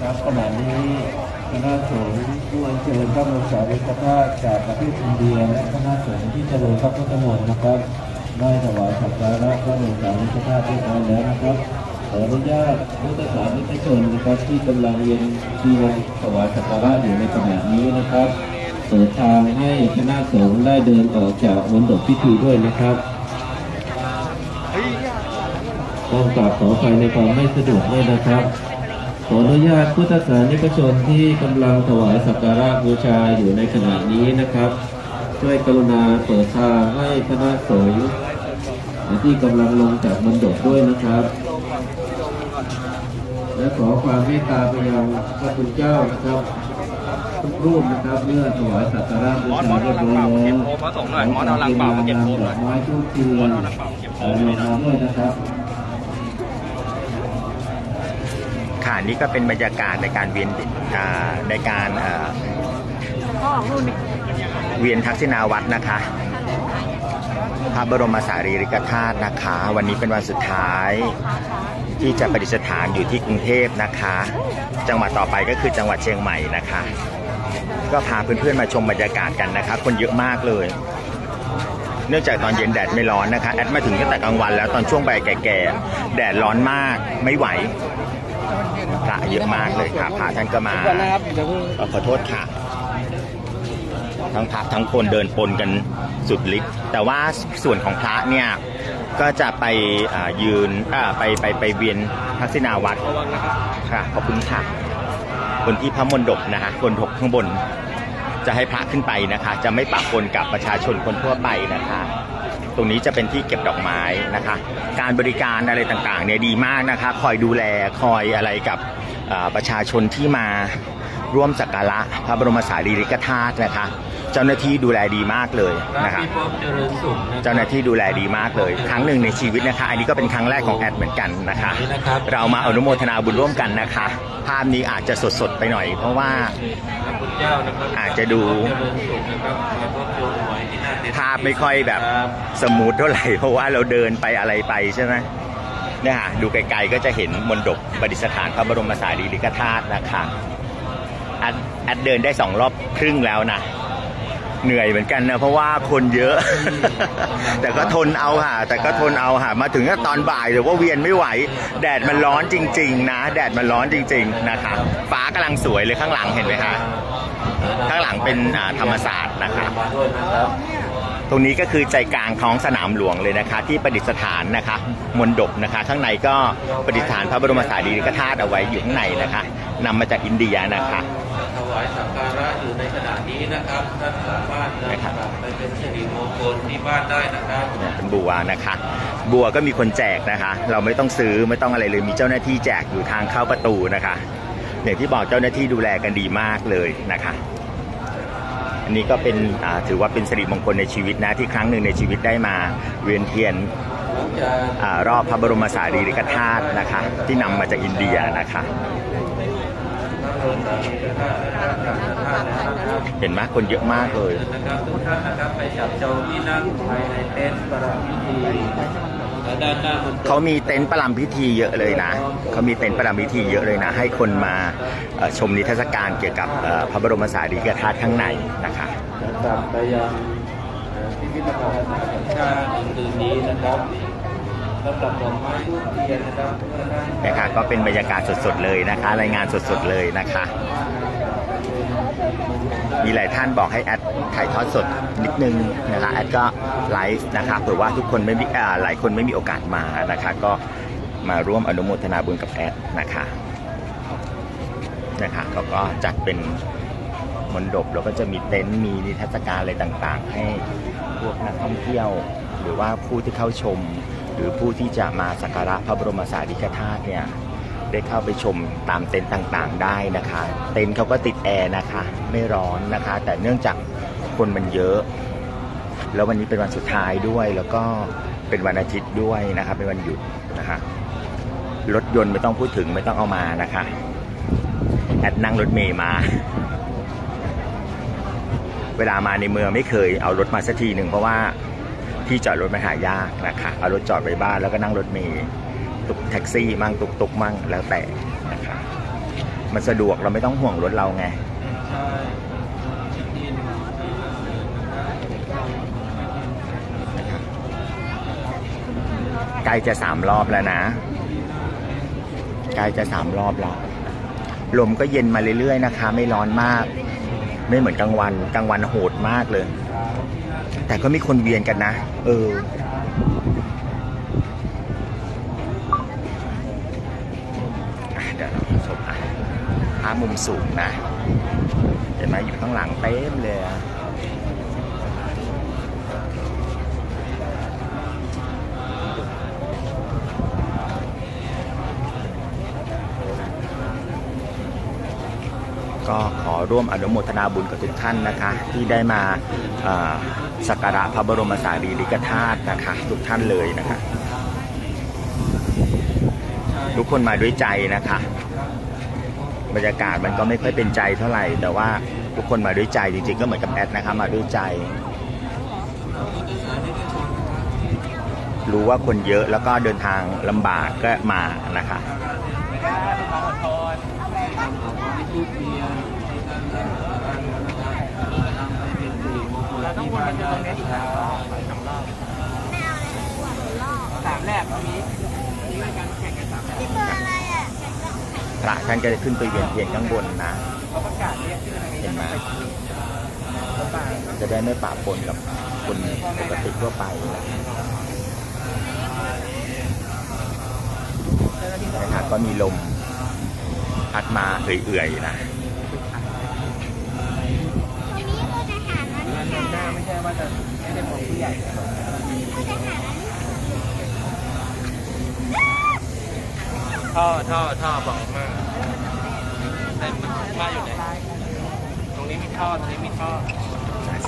ครับขณะนี้คณะสงฆ์ผู้อัญเชิญพระบรมสารีริกธาตุจากประเทศอินเดียและคณะสงฆ์ที่เจริญพระพุทธมนต์นะครับได้ถวายสักการะพระบรมสารีริกธาตุเรียบร้อยแล้วนะครับขออนุญาตพุทธศาสนิกชนนะครับที่กำลังเวียนเทียนถวายสักการะอยู่ในขณะนี้นะครับเปิดทางให้คณะสงฆ์ได้เดินออกจากมณฑปพิธีด้วยนะครับ ต้องกราบขออภัยในความไม่สะดวกด้วยนะครับ ขออนุญาตพุทธศาสนิกชนที่กำลังถวายสักการะบูชาอยู่ในขณะนี้นะครับ ช่วยกรุณาเปิดทางให้คณะสงฆ์ที่กำลังลงจากมณฑปด้วยนะครับ และขอความเมตตาไปยังพระคุณเจ้านะครับทุกรูปนะครับเมื่อถวายสักการะบูชาเรียบร้อยแล้วหมอส่งหน่อยหมอเอาลังเปล่ามาเก็บโฟมหน่อยดอกไม้ทูบเทียนเอ่อลงมาด้วยนะครับ ค่ะนี่ก็เป็นบรรยากาศในการเวียนในการเวียนทักษิณาวัตรนะคะ พระบรมสารีริกธาตุนะคะ วันนี้เป็นวันสุดท้าย ที่จะประดิษฐานอยู่ที่กรุงเทพนะคะ จังหวัดต่อไปก็คือจังหวัดเชียงใหม่นะคะ ก็พาเพื่อนๆมาชมบรรยากาศกันนะคะ คนเยอะมากเลยเนื่องจากตอนเย็นแดดไม่ร้อนนะคะ แอดมาถึงตั้งแต่กลางวันแล้วตอนช่วงบ่ายแก่ๆ แดดร้อนมากไม่ไหว พระเยอะมากเลยค่ะพระท่านก็มาขอโทษค่ะ ทั้งพระทั้งคนเดินปนกันสุดฤทธิ์แต่ว่าส่วนของพระเนี่ยก็จะไปยืนไปไปไปเวียนทักษิณาวัดค่ะขอบคุณค่ะคนที่พระมณฑปนะฮะคนถกข้างบน จะให้พระขึ้นไปนะคะ จะไม่ปะปนกับประชาชนคนทั่วไปนะคะ ตรงนี้จะเป็นที่เก็บดอกไม้นะคะ การบริการอะไรต่างๆเนี่ยดีมากนะคะ คอยดูแลคอยอะไรกับเอ่อประชาชนที่มาร่วมสักการะพระบรมสารีริกธาตุนะคะ เจ้าหน้าที่ดูแลดีมากเลยนะคะเจ้าหน้าที่ดูแลดีมากเลย ครั้งหนึ่งในชีวิตนะคะ อันนี้ก็เป็นครั้งแรกของแอดเหมือนกันนะคะ เรามาอนุโมทนาบุญร่วมกันนะคะ ภาพนี้อาจจะสดๆไปหน่อย เพราะว่าอาจจะดู ภาพไม่ค่อยแบบสมูทเท่าไหร่เพราะว่าเราเดินไปอะไรไปใช่ไหมเนี่ยค่ะดูไกลๆก็จะเห็นมณฑปประดิษฐานพระบรมสารีริกธาตุนะคะแอดแอดเดินได้สองรอบครึ่งแล้วนะเหนื่อยเหมือนกันนะเพราะว่าคนเยอะ แต่ก็ทนเอาค่ะ แต่ก็ทนเอาค่ะ มาถึงตอนบ่ายหรือว่าเวียนไม่ไหว แดดมันร้อนจริง ๆ นะ แดดมันร้อนจริง ๆ นะคะ ฟ้ากำลังสวยเลยข้างหลังเห็นไหมคะข้างหลังเป็นอ่าธรรมศาสตร์นะคะ ตรงนี้ก็คือใจกลางท้องสนามหลวงเลยนะคะ ที่ประดิษฐานนะคะมณฑปนะคะ ข้างในก็ประดิษฐานพระบรมสารีริกธาตุเอาไว้อยู่ข้างในนะคะนำมาจากอินเดียนะคะถวายสักการะอยู่ในขณะนี้นะครับท่านสามารถนำกลับไปเป็นสิริมงคลที่บ้านได้นะครับเนี่ยเป็นบัวนะคะ บัวก็มีคนแจกนะคะ เราไม่ต้องซื้อไม่ต้องอะไรเลยมีเจ้าหน้าที่แจกอยู่ทางเข้าประตูนะคะ อย่างที่บอกเจ้าหน้าที่ดูแลกันดีมากเลยนะคะ อันนี้ก็เป็นอ่าถือว่าเป็นสิริมงคลในชีวิตนะที่ครั้งหนึ่งในชีวิตได้มาเวียนเทียนหลังจากอารอบพระบรมสารีริกธาตุนะคะ ที่นำมาจากอินเดียนะคะพระบรมสารีริกธาตุนะครับจากท่านนะครับเห็นไหมคนเยอะมากเลยนะครับทุกท่านนะครับไปจับจองที่นั่งภายในเต็นท์ประพิธี และด้านหน้าบนโต๊ะเขามีเต็นท์ประลำพิธีเยอะเลยนะเขามีเต็นท์ประลำพิธีเยอะเลยนะ ให้คนมาเอ่อชมนิทรรศการเกี่ยวกับเอ่อพระบรมสารีริกธาตุข้างในนะคะและกลับไปยังเอ่อพิพิธภัณฑ์แห่งชาติในคืนนี้นะครับสำหรับดอกไม้ทูบเทียนนะครับเพื่อท่านนะคะก็เป็นบรรยากาศสดๆเลยนะคะ รายงานสดๆเลยนะคะ มีหลายท่านบอกให้แอดถ่ายทอดสดนิดนึงนะคะแอดก็ไลฟ์นะคะเผื่อว่าทุกคนไม่มีหลายคนไม่มีโอกาสมานะคะ ก็มาร่วมอนุโมทนาบุญกับแอดนะคะนะคะเขาก็จัดเป็นมณฑปแล้วก็จะมีเต็นท์มีนิทรรศการอะไรต่างๆ ให้พวกนักท่องเที่ยว หรือว่าผู้ที่เข้าชม หรือผู้ที่จะมาสักการะพระบรมสารีริกธาตุเนี่ย ได้เข้าไปชมตามเต็นท์ต่างๆได้นะคะ เต็นท์เขาก็ติดแอร์นะคะ ไม่ร้อนนะคะ แต่เนื่องจากคนมันเยอะ แล้ววันนี้เป็นวันสุดท้ายด้วย แล้วก็เป็นวันอาทิตย์ด้วยนะคะเป็นวันหยุดนะคะรถยนต์ไม่ต้องพูดถึงไม่ต้องเอามานะคะแอดนั่งรถเมย์มา เวลามาในเมืองไม่เคยเอารถมาสักทีหนึ่งเพราะว่าที่จอดรถมันหายากนะคะ เอารถจอดไว้บ้านแล้วก็นั่งรถเมย์ ตุกแท็กซี่มั่งตุกตุกมั่งแล้วแต่นะคะมันสะดวกเราไม่ต้องห่วงรถเราไงใช่ที่ดินที่นะครับใกล้จะสามรอบแล้วนะใกล้จะสามรอบแล้วลมก็เย็นมาเรื่อยๆนะคะ ไม่ร้อนมาก ไม่เหมือนกลางวันกลางวันโหดมากเลย แต่ก็มีคนเวียนกันนะ เออ อะ เดี๋ยวเราชมอะภาพมุมสูงนะ เห็นไหมอยู่ข้างหลังเต็มเลยก็ขอร่วมอนุโมทนาบุญกับทุกท่านนะคะ ที่ได้มาสักการะพระบรมสารีริกธาตุนะคะ ทุกท่านเลยนะคะ ทุกคนมาด้วยใจนะคะ บรรยากาศมันก็ไม่ค่อยเป็นใจเท่าไหร่ แต่ว่าทุกคนมาด้วยใจจริงๆก็เหมือนกับแอดนะคะมาด้วยใจ รู้ว่าคนเยอะแล้วก็เดินทางลำบากก็มานะคะทูบเทียนที่ท่านได้ทำให้เป็นสิริมงคลที่บ้านได้นะครับสามแรกมีมีรายการแข่งกันสามแรก พระท่านก็จะขึ้นไปเวียนเทียนข้างบนนะเห็นไหมจะได้ไม่ปะปนกับคนปกติทั่วไปนะครับก็มีลมพัดมาเอื่อยๆนะหน้าไม่ใช่ว่าจะไม่ได้ของผู้ใหญ่ ท่อท่อท่อบอกมากแต่มันมาอยู่ไหน ตรงนี้มีท่อตรงนี้มีท่อ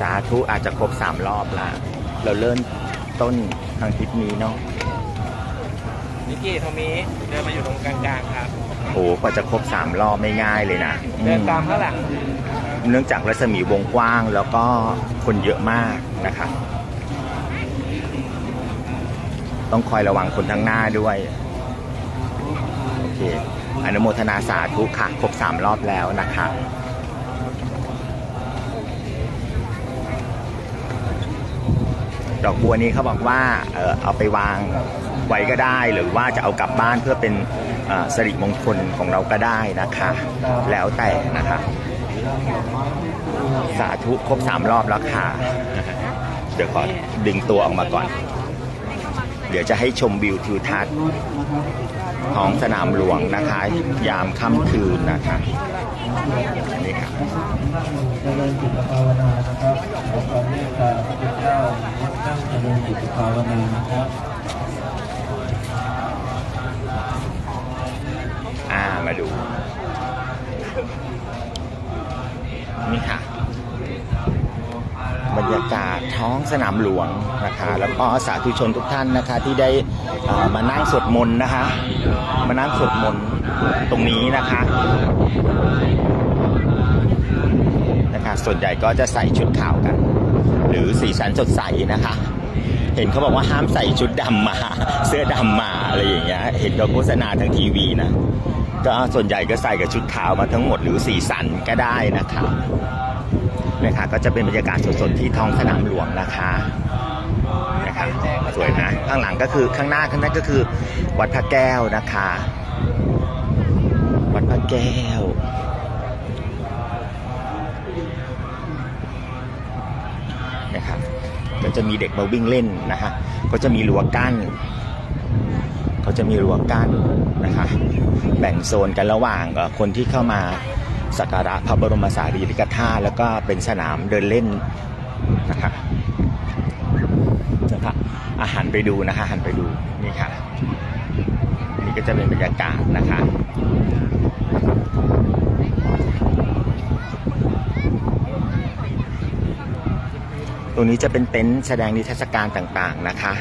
สาธุอาจจะครบสามรอบละเราเริ่มต้นทางทิศนี้เนาะนิกกี้โทมิเดินมาอยู่ตรงกลางๆครับ โอ้กว่าจะครบสามรอบไม่ง่ายเลยนะอืมเดินตามข้างหลัง เนื่องจากรัศมีวงกว้างแล้วก็คนเยอะมากนะครับต้องคอยระวังคนทางหน้าด้วยโอ เคอนุโมทนาสาธุค่ะ ครบสามรอบแล้วนะคะดอกบัวนี้เขาบอกว่าเออเอาไปวางไว้ก็ได้ หรือว่าจะเอากลับบ้านเพื่อเป็นสิริมงคลของเราก็ได้นะคะ แล้วแต่นะคะ สาธุครบสามรอบแล้วค่ะ เดี๋ยวขอดึงตัวออกมาก่อน เดี๋ยวจะให้ชมวิวทิวทัศน์ของสนามหลวงนะคะ ยามค่ำคืนนะคะนี่ครับเจริญจิตภาวนานะครับขอความเมตตาพระพุทธเจ้าตั้งเจริญจิตภาวนานะครับอ่ามาดูนี่ค่ะบ รยากาศท้องสนามหลวงนะคะ แล้วก็สาธุชนทุกท่านนะคะที่ได้มานั่งสวดมนต์นะคะ มานั่งสวดมนต์ตรงนี้นะคะนะคะส่วนใหญ่ก็จะใส่ชุดขาวกัน หรือสีสันสดใสนะคะ เห็นเขาบอกว่าห้ามใส่ชุดดำมา เสื้อดำมาอะไรอย่างเงี้ยเห็นเขาโฆษณาทางทีวีนะก็ส่วนใหญ่ก็ใส่กับชุดขาวมาทั้งหมดหรือสีสันก็ได้นะคะ นะคะก็จะเป็นบรรยากาศสดๆที่ท้องสนามหลวงนะคะนะคะสวยนะข้างหลังก็คือข้างหน้าข้างหน้าก็คือวัดพระแก้วนะคะ วัดพระแก้วนะครับก็จะมีเด็กมาวิ่งเล่นนะฮะก็จะมีรั้วกั้นเขาจะมีรั้วกั้นนะคะ แบ่งโซนกันระหว่างคนที่เข้ามา สักการะพระบรมสารีริกธาตุแล้วก็เป็นสนามเดินเล่นนะคะนะคะอาหันไปดูนะคะหันไปดูนี่ค่ะนี่ก็จะเป็นบรรยากาศนะคะตรงนี้จะเป็นเต็นท์แสดงนิทรรศการต่างๆนะคะ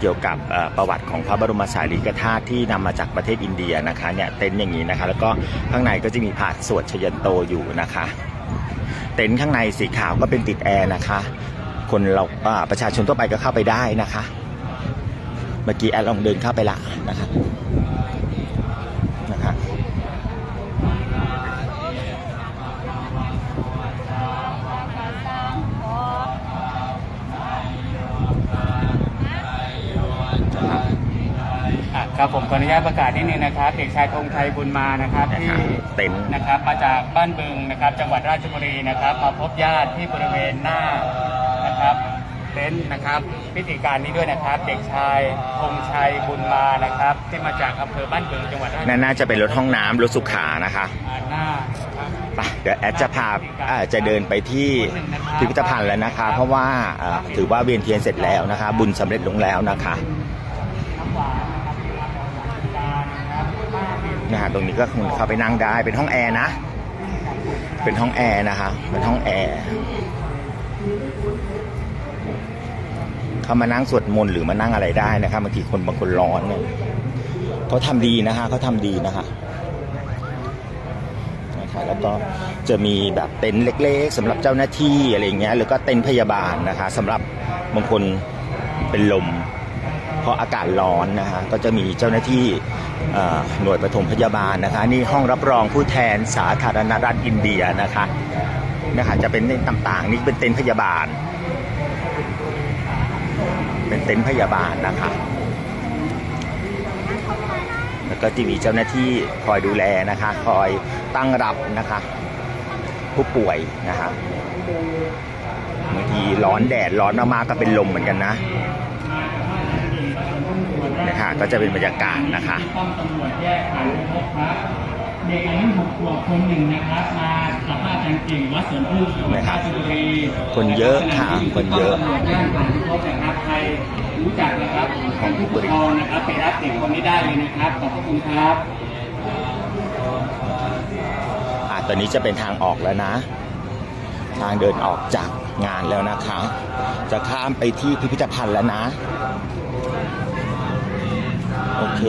เกี่ยวกับประวัติของพระบรมสารีริกธาตุที่นำมาจากประเทศอินเดียนะคะเนี่ยเต็นท์อย่างนี้นะคะ แล้วก็ข้างในก็จะมีผาดสวดชยันโตอยู่นะคะ เต็นท์ข้างในสีขาวก็เป็นติดแอร์นะคะ คนเราประชาชนทั่วไปก็เข้าไปได้นะคะ เมื่อกี้แอดลองเดินเข้าไปละนะคะนะคะ ขออนุญาตประกาศนิดนึงนะครับ เด็กชายธงชัยบุญมานะครับนะที่คะเต็นท์นะครับมาจากบ้านบึงนะครับ จังหวัดราชบุรีนะครับมาพบญาติที่บริเวณหน้านะครับเต็นท์นะครับพิธีการนี้ด้วยนะครับ เด็กชายธงชัยบุญมานะครับ ที่มาจากอำเภอบ้านบึงจังหวัดราชบุรีนั่นน่าจะเป็นรถห้องน้ำรถสุขานะคะอ่าหน้านะครับไปเดี๋ยวแอดจะพาอ่าจะเดินไปที่พิพิธภัณฑ์แล้วนะคะ เพราะว่าอ่าถือว่าเวียนเทียนเสร็จแล้วนะคะ บุญสำเร็จลงแล้วนะคะ นะฮะตรงนี้ก็คงเข้าไปนั่งได้เป็นห้องแอร์นะ เป็นห้องแอร์นะคะเป็นห้องแอร์เข้ามานั่งสวดมนต์หรือมานั่งอะไรได้นะคะบางทีคนบางคนร้อนเนี่ยเขาทำดีนะคะเขาทำดีนะคะนะคะแล้วก็จะมีแบบเต็นท์เล็กๆสำหรับเจ้าหน้าที่อะไรอย่างเงี้ยหรือก็เต็นท์พยาบาลนะคะสำหรับบางคนเป็นลม เพราะอากาศร้อนนะคะก็จะมีเจ้าหน้าที่ หน่วยปฐมพยาบาลนะคะ นี่ห้องรับรองผู้แทนสาธารณรัฐอินเดียนะคะนะคะจะเป็นเต็นต่างๆ นี่เป็นเต็นท์พยาบาล เป็นเต็นท์พยาบาลนะคะแล้วก็จะมีเจ้าหน้าที่คอยดูแลนะคะ คอยตั้งรับนะคะ ผู้ป่วยนะคะบางทีร้อนแดดร้อนมากๆก็เป็นลมเหมือนกันนะ คะก็จะเป็นบรรยากาศนะคะป้อมตำรวจแยกผ่านพบครับเด็กอายุหกขวบคนหนึ่งนะครับมากับพระอาจารย์เก่งวัดสวนพึ่งจังหวัดราชบุรีคนเยอะค่ะคนเยอะป้มตำรวจแยกผ่านพบนะครับใครรู้จักนะครับของผู้ปกครองนะครับไปรับเด็กคนนี้ได้เลยนะครับขอบพระคุณครับอะตอนนี้จะเป็นทางออกแล้วนะ ทางเดินออกจากงานแล้วนะคะ จะข้ามไปที่พิพิธภัณฑ์แล้วนะโอ เค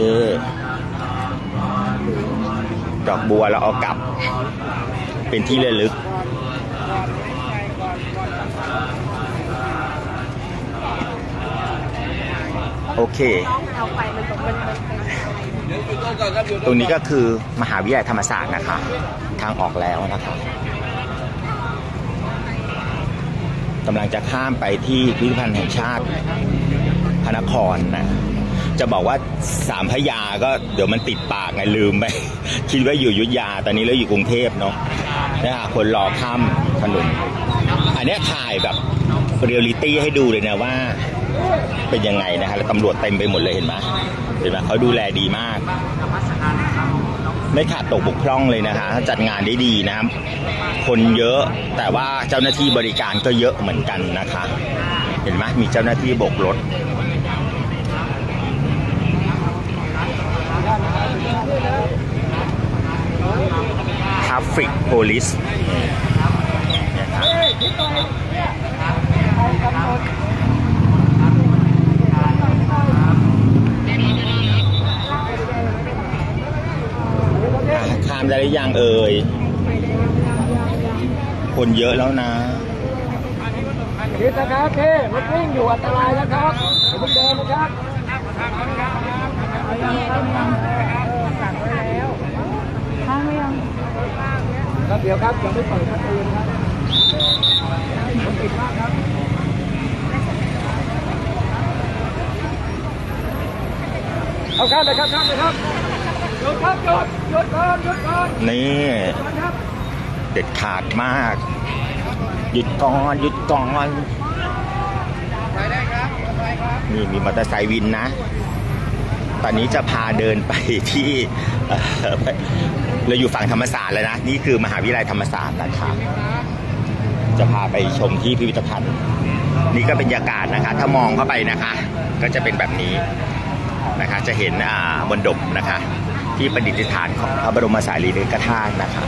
ดอกบัวเราเอากลับ เป็นที่ระลึก โอเค ตรงนี้ก็คือมหาวิทยาลัยธรรมศาสตร์นะคะ ทางออกแล้วนะคะกำลังจะข้ามไปที่พิพิธภัณฑ์แห่งชาติพระนครนะ จะบอกว่าสามพระยาก็เดี๋ยวมันติดปากไงลืมไป คิดว่าอยู่ยุธยาตอนนี้เราอยู่กรุงเทพเนาะนะคะคนรอข้ามถนนอันนี้ถ่ายแบบเรียลลิตี้ให้ดูเลยนะว่าเป็นยังไงนะฮะแล้วตำรวจเต็มไปหมดเลยเห็นไหมเห็นไหมเขาดูแลดีมาก ไม่ขาดตกบกพร่องเลยนะฮะจัดงานได้ดีนะครับคนเยอะแต่ว่าเจ้าหน้าที่บริการก็เยอะเหมือนกันนะคะ เห็นไหมมีเจ้าหน้าที่โบกรถ Traffic Police อะข้ามได้หรือยังเอ่ย คนเยอะแล้วนะคิดนะครับพี่รถวิ่งอยู่อันตรายนะครับอย่าเพิ่งเดินนะครับ ครับเดี๋ยวครับยังไม่เปิดประตูนะครับผมปิดมากครับเอาข้ามเลยครับข้ามเลยครับหยุดครับหยุดหยุดก่อนหยุดก่อนนี่ครับเด็ดขาดมาก หยุดก่อนหยุดก่อนไปได้ครับไปครับนี่มีมอเตอร์ไซค์วินนะ ตอนนี้จะพาเดินไปที่ เราอยู่ฝั่งธรรมศาสตร์แล้วนะ นี่คือมหาวิทยาลัยธรรมศาสตร์นะคะจะพาไปชมที่พิพิธภัณฑ์ นี่ก็เป็นบรรยากาศนะคะ ถ้ามองเข้าไปนะคะ ก็จะเป็นแบบนี้นะคะ จะเห็นอ่าบนดบนะคะ ที่ประดิษฐานของพระบรมสารีริกธาตุนะคะ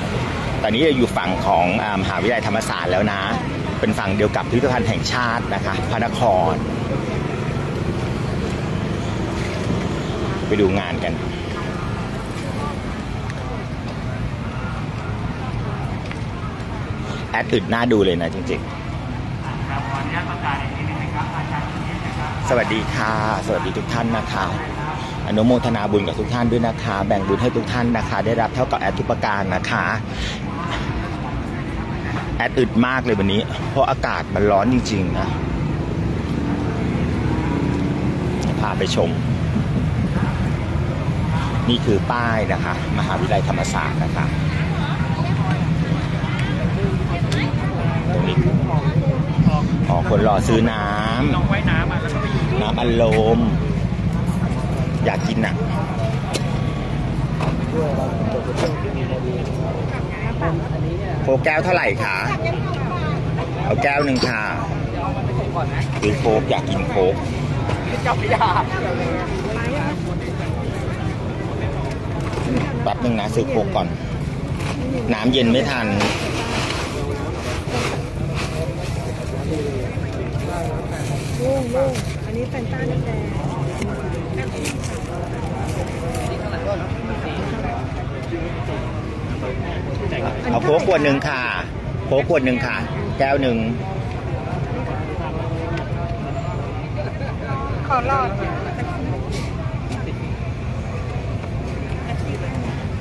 ตอนนี้เราอยู่ฝั่งของอมหาวิทยาลัยธรรมศาสตร์แล้วนะ เป็นฝั่งเดียวกับพิพิธภัณฑ์แห่งชาตินะคะ พระนคร ไปดูงานกัน แอดอึดน้าดูเลยนะจริงๆ สวัสดีค่ะ สวัสดีทุกท่านนะคะอนุโมทนาบุญกับทุกท่านด้วยนะคะ แบ่งบุญให้ทุกท่านนะคะ ได้รับเท่ากับแอดทุกประการนะคะ แอดอึดมากเลยวันนี้ เพราะอากาศมันร้อนจริงๆนะพาไปชม นี่คือป้ายนะคะ มหาวิทยาลัยธรรมศาสตร์นะคะ ตรงนี้อ๋อคนรอซื้อน้ำน้องไว้น้ำอะแล้วก็ไปอยู่น้ำอัดลมอยากกินอะโคกแก้วเท่าไหร่คะเอาแก้วหนึ่งค่ะซื้อโคกอยากกินโคกจับยาแป๊บหนึ่งนะซื้อโคกก่อน น้ำเย็นไม่ทัน ลุงลุงอันนี้แฟนต้าน้ำแดงเอาโค้กขวดหนึ่งค่ะ โค้กขวดหนึ่งค่ะ แก้วหนึ่งขอรอด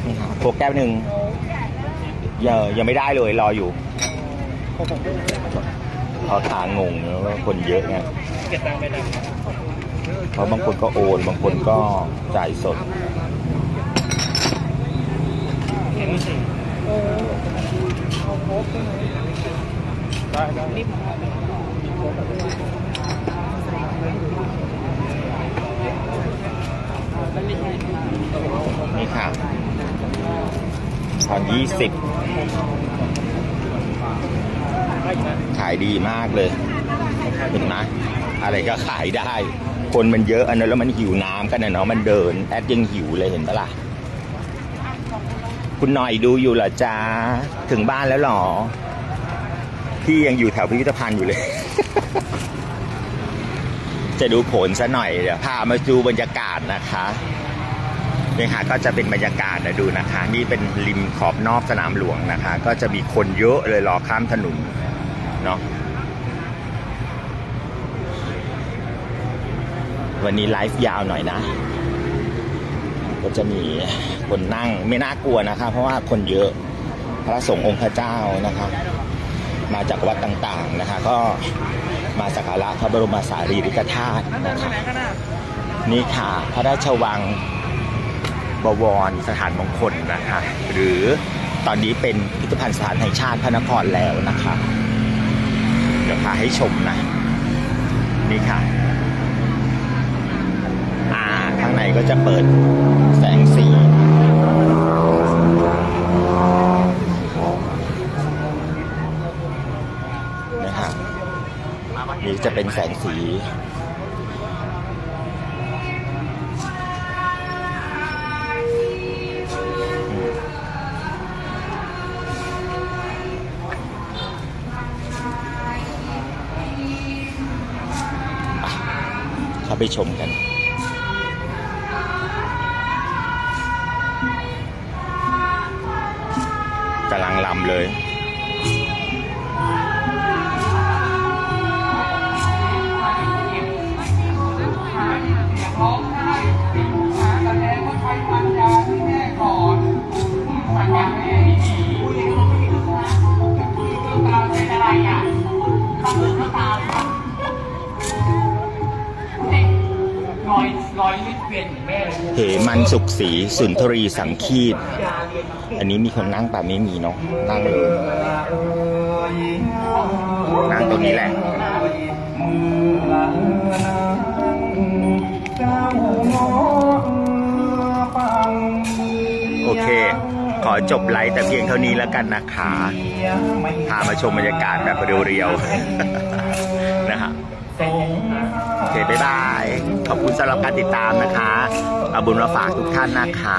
นี่ค่ะโคกแก้วหนึ่งยังยังไม่ได้เลยรออยู่พอทางงงแล้วคนเยอะไง เก็บตังค์ไปนะเพราะบางคนก็โอน บางคนก็จ่ายสด เห็นสิได้ได้นี่ค่ะตอนยี่สิบขายดีมากเลยเห็นไหม อะไรก็ขายได้ คนมันเยอะอันนั้นแล้วมันหิวน้ำกันนะเนาะมันเดินแอดยังหิวเลยเห็นปะล่ะคุณหน่อยดูอยู่เหรอจ้าถึงบ้านแล้วหรอพี่ยังอยู่แถวพิพิธภัณฑ์อยู่เลย จะดูโขนซะหน่อยเดี๋ยวพามาดูบรรยากาศนะคะเนี่ยค่ะก็จะเป็นบรรยากาศนะดูนะคะ นี่เป็นริมขอบนอกสนามหลวงนะคะ ก็จะมีคนเยอะเลยรอข้ามถนนเนาะ วันนี้ไลฟ์ยาวหน่อยนะ ก็จะมีคนนั่งไม่น่ากลัวนะคะ เพราะว่าคนเยอะพระสงฆ์องค์พระเจ้านะคะมาจากวัดต่างๆนะคะ ก็มาสักการะพระบรมสารีริกธาตุนะคะนี่ค่ะพระราชวังบวรสถานมงคลนะคะ หรือตอนนี้เป็นพิพิธภัณฑ์สถานแห่งชาติพระนครแล้วนะคะ เดี๋ยวพาให้ชมนะ นี่ค่ะ ในก็จะเปิดแสงสีนะครับนี่จะเป็นแสงสีเข้าไปชมกัน เลย เวียนของแม่เหมันสุขสีสุนทรีสังคีต อันนี้มีคนนั่งป่ะไม่มีเนาะนั่งเลย นั่งตรงนี้แหละโอเค ขอจบไลฟ์แต่เพียงเท่านี้แล้วกันนะคะพามาชมบรรยากาศแบบเรียวๆ นะฮะ บ๊ายบาย ขอบคุณสำหรับการติดตามนะคะ เอาบุญมาฝากทุกท่านนะคะ